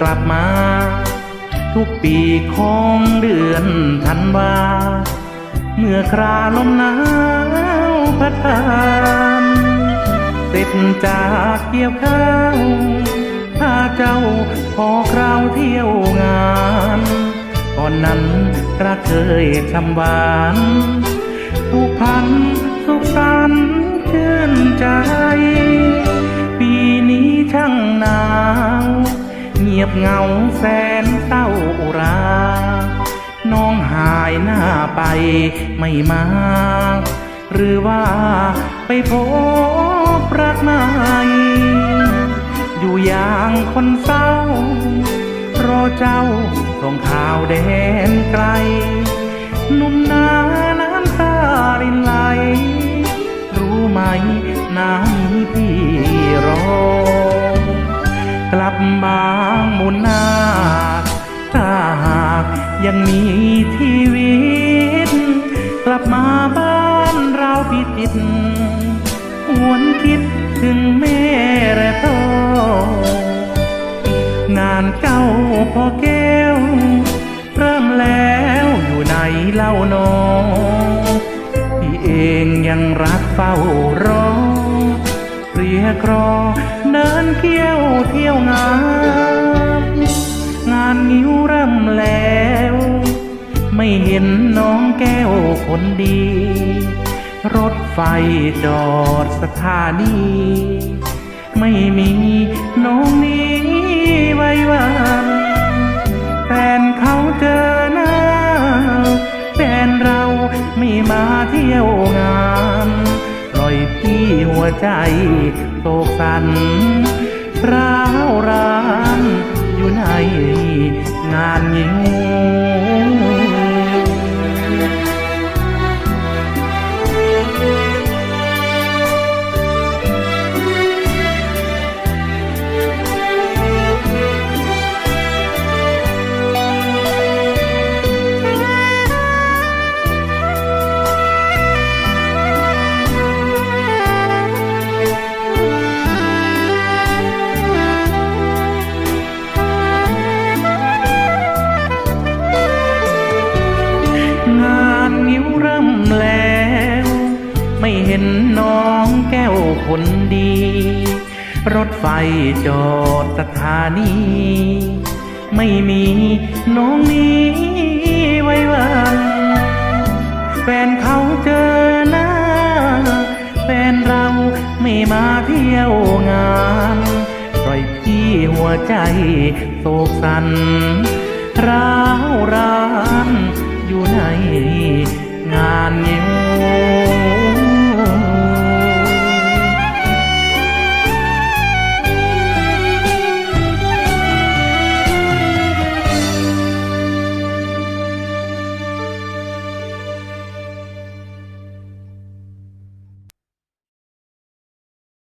กลับมา ทุกปีของเดือนธันวา เมื่อคราลมหนาวพัดผ่านเสร็จจากเกี่ยวข้าวถ้าเจ้าพอคราวเที่ยวงานก่อนนั้นรักเคยชำหวานผูกพันสุขสัน ยบเหงาแสนเศร้าอุรา น้องหายหน้าไปไม่มา หรือว่าไปพบรักใหม่อยู่อย่างคนเศร้ารอเจ้าส่งข่าวแดนไกล นุ่มนาน้ำตารินไหล รู้ไหมน้ำพี่รอ กลับบางมุนนาถ้าหากยังมีชีวิต กลับมาบ้านเราพิจิตรหวนคิดถึงแม่และพ่องานเจ้าพ่อแก้ว เริ่มแล้วอยู่ในเล่าหนอพี่เองยังรักเฝ้ารอ ยกรอ เดินเที่ยวเที่ยวงาน งานนิ้วเริ่มแล้ว ไม่เห็นน้องแก้วคนดี รถไฟจอดสถานี ไม่มีน้องนี้ไว้วันแฟนเขาเจอหน้าแฟนเราไม่มาเที่ยว วใจโศกสันร้าวรานอยู่ในงานงิ้ นิ้วเริ่มแล้ว ไม่เห็นน้องแก้วคนดี รถไฟจอดสถานี ไม่มีน้องนี้ไว้วันแฟนเขาเจอหน้า แฟนเราไม่มาเที่ยวงานปล่อยพี่หัวใจโศกสันร้าวราน